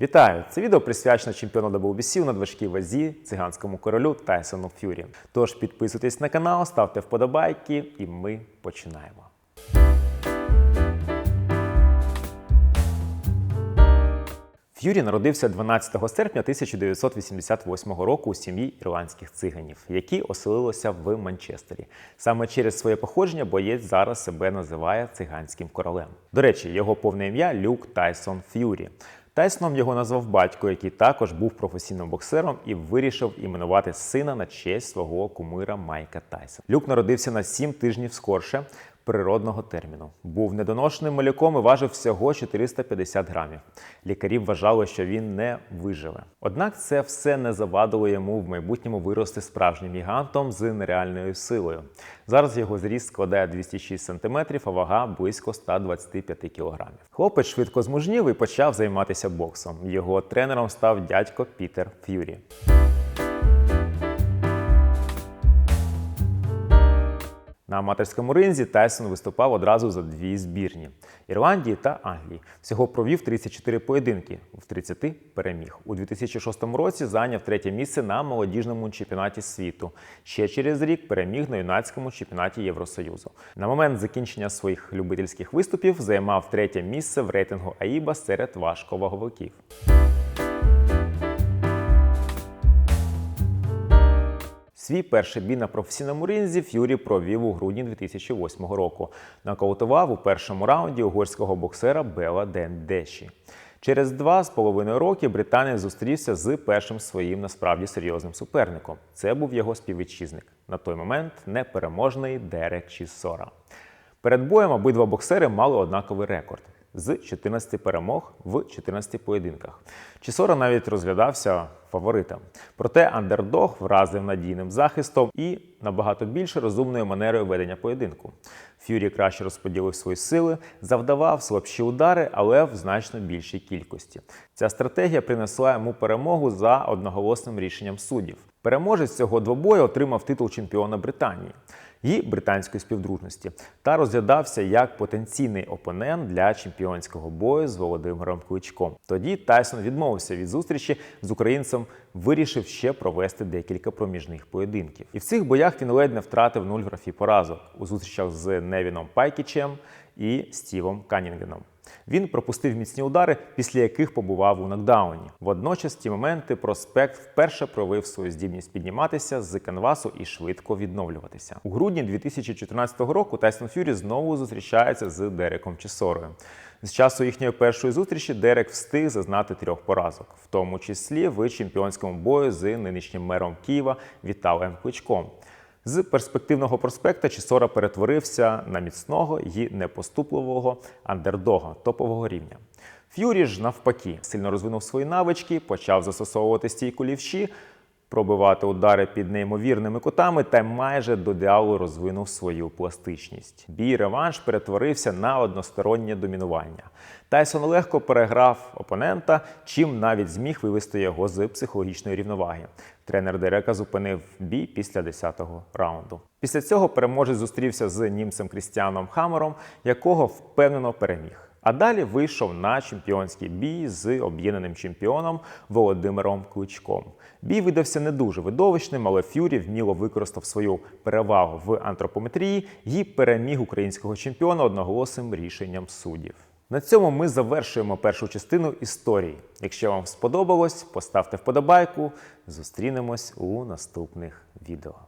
Вітаю! Це відео присвячено чемпіону WBC у надважкій вазі циганському королю Тайсону Ф'юрі. Тож підписуйтесь на канал, ставте вподобайки, і ми починаємо. Ф'юрі народився 12 серпня 1988 року у сім'ї ірландських циганів, які оселилися в Манчестері. Саме через своє походження боєць зараз себе називає циганським королем. До речі, його повне ім'я Люк Тайсон Ф'юрі. Тайсоном його назвав батько, який також був професійним боксером і вирішив іменувати сина на честь свого кумира Майка Тайсона. Люк народився на 7 тижнів скорше природного терміну. Був недоношеним малюком і важив всього 450 грамів. Лікарі вважали, що він не виживе. Однак це все не завадило йому в майбутньому вирости справжнім гігантом з нереальною силою. Зараз його зріст складає 206 см, а вага близько 125 кг. Хлопець швидко змужнів і почав займатися боксом. Його тренером став дядько Пітер Ф'юрі. На аматорському ринзі Тайсон виступав одразу за дві збірні Ірландії та Англії. Всього провів 34 поєдинки, в 30 переміг. У 2006 році зайняв третє місце на молодіжному чемпіонаті світу. Ще через рік переміг на юнацькому чемпіонаті Євросоюзу. На момент закінчення своїх любительських виступів займав третє місце в рейтингу АІБА серед важковаговиків. Свій перший бій на професійному ринзі Ф'юрі провів у грудні 2008 року. Нокаутував у першому раунді угорського боксера Бела Дендеші. Через два з половиною роки британець зустрівся з першим своїм насправді серйозним суперником. Це був його співвітчизник. На той момент непереможний Дерек Чісора. Перед боєм обидва боксери мали однаковий рекорд з 14 перемог в 14 поєдинках. Чісора навіть розглядався фаворитом. Проте андердог вразив надійним захистом і набагато більше розумною манерою ведення поєдинку. Ф'юрі краще розподілив свої сили, завдавав слабші удари, але в значно більшій кількості. Ця стратегія принесла йому перемогу за одноголосним рішенням суддів. Переможець цього двобою отримав титул чемпіона Британії і британської співдружності та розглядався як потенційний опонент для чемпіонського бою з Володимиром Кличком. Тоді Тайсон відмовився від зустрічі з українцем, вирішив ще провести декілька проміжних поєдинків. І в цих боях він ледь не втратив нуль графі поразок у зустрічах з Невіном Пайкічем і Стівом Канінгеном. Він пропустив міцні удари, після яких побував у нокдауні. Водночас, ті моменти проспект вперше провив свою здібність підніматися з канвасу і швидко відновлюватися. У грудні 2014 року Тайсон Фюрі знову зустрічається з Дереком Чесорою. З часу їхньої першої зустрічі Дерек встиг зазнати трьох поразок, в тому числі в чемпіонському бою з нинішнім мером Києва Віталієм Кличком. З перспективного проспекта Чісора перетворився на міцного і непоступливого андердога топового рівня. Ф'юрі ж навпаки сильно розвинув свої навички, почав застосовувати стійку лівші, пробивати удари під неймовірними кутами та майже до ідеалу розвинув свою пластичність. Бій реванш перетворився на одностороннє домінування. Тайсон легко переграв опонента, чим навіть зміг вивести його з психологічної рівноваги. Тренер Дерека зупинив бій після 10-го раунду. Після цього переможець зустрівся з німцем Крістіаном Хамером, якого впевнено переміг. А далі вийшов на чемпіонський бій з об'єднаним чемпіоном Володимиром Кличком. Бій видався не дуже видовищним, але Ф'юрі вміло використав свою перевагу в антропометрії і переміг українського чемпіона одноголосним рішенням суддів. На цьому ми завершуємо першу частину історії. Якщо вам сподобалось, поставте вподобайку. Зустрінемось у наступних відео.